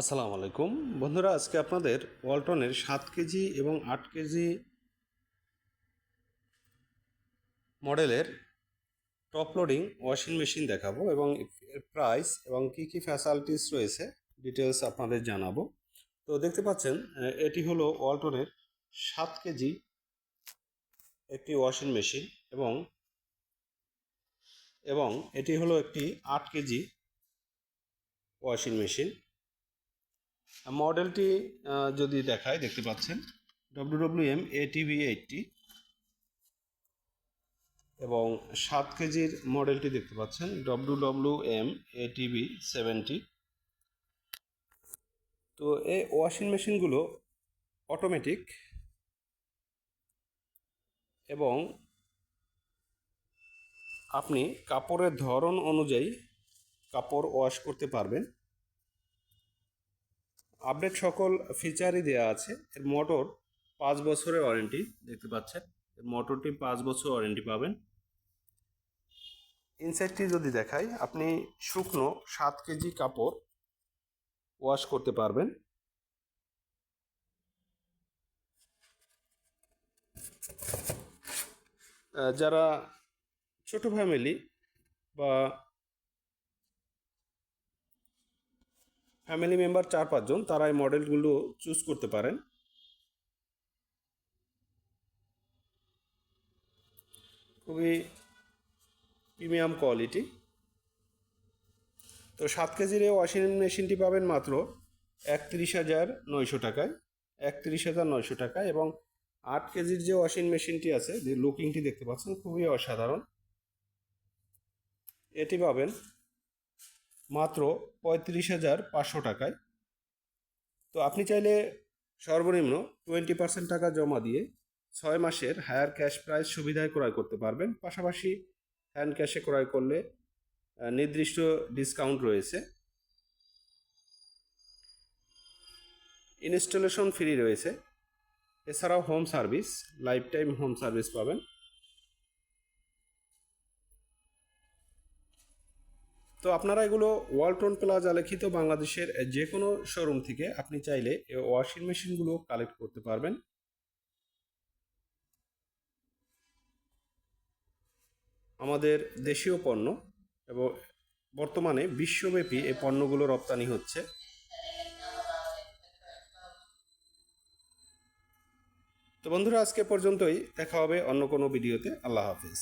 আসসালামু আলাইকুম। বন্ধুরা, আজকে আপনাদের ওয়ালটনের সাত কেজি এবং আট কেজি মডেলের টপ লোডিং ওয়াশিং মেশিন দেখাবো এবং এর প্রাইস এবং কি কি ফ্যাসিলিটিস রয়েছে ডিটেলস আপনাদের জানাব। তো দেখতে পাচ্ছেন এটি হলো ওয়ালটনের সাত কেজি একটি ওয়াশিং মেশিন এবং এবং এটি হলো একটি আট কেজি ওয়াশিং মেশিন। মডেলটি যদি দেখায়, দেখতে পাচ্ছেন। W W M ATV eighty এবং সাত কেজির মডেলটি দেখতে পাচ্ছেন। W W M ATV seventy তো এই ওয়াশিং মেশিনগুলো অটোমেটিক এবং আপনি কাপড়ের ধরন অনুযায়ী কাপড় ওয়াশ করতে পারবেন। আপডেট সকল ফিচারই দেওয়া আছে। এর মোটর পাঁচ বছরের ওয়ারেন্টি দেখতে পাচ্ছেন। এর মোটরটি পাঁচ বছর ওয়ারেন্টি পাবেন। ইনসাইডটি যদি দেখাই, আপনি শুকনো সাত কেজি কাপড় ওয়াশ করতে পারবেন। যারা ছোট ফ্যামিলি বা ফ্যামিলি মেম্বার চার পাঁচজন তারা এই মডেলগুলো চুজ করতে পারেন। খুবই প্রিমিয়াম কোয়ালিটি তো সাত কেজির এই ওয়াশিং মেশিনটি পাবেন মাত্র একত্রিশ হাজার নয়শো টাকায়। একত্রিশ হাজার নয়শো টাকায় এবং আট কেজির যে ওয়াশিং মেশিনটি আছে, যে লুকিংটি দেখতে পাচ্ছেন, খুবই অসাধারণ। এটি পাবেন মাত্র পঁয়ত্রিশ হাজার পাঁচশো টাকায়। তো আপনি চাইলে সর্বনিম্ন টোয়েন্টি পার্সেন্ট টাকা জমা দিয়ে ছয় মাসের হায়ার ক্যাশ প্রাইস সুবিধায় ক্রয় করতে পারবেন। পাশাপাশি হ্যান্ড ক্যাশে ক্রয় করলে নির্দিষ্ট ডিসকাউন্ট রয়েছে। ইনস্টলেশন ফ্রি রয়েছে। এছাড়াও home service lifetime home service পাবেন। তো আপনারা এগুলো ওয়ালটন প্লাজা লিখিত বাংলাদেশের যে কোনো শোরুম থেকে আপনি চাইলে ওয়াশিং মেশিনগুলো কালেক্ট করতে পারবেন। আমাদের দেশীয় পণ্য এবং বর্তমানে বিশ্বব্যাপী এই পণ্যগুলো রপ্তানি হচ্ছে। তো বন্ধুরা, আজকে পর্যন্তই। দেখা হবে অন্য কোনো ভিডিওতে আল্লাহ হাফিজ।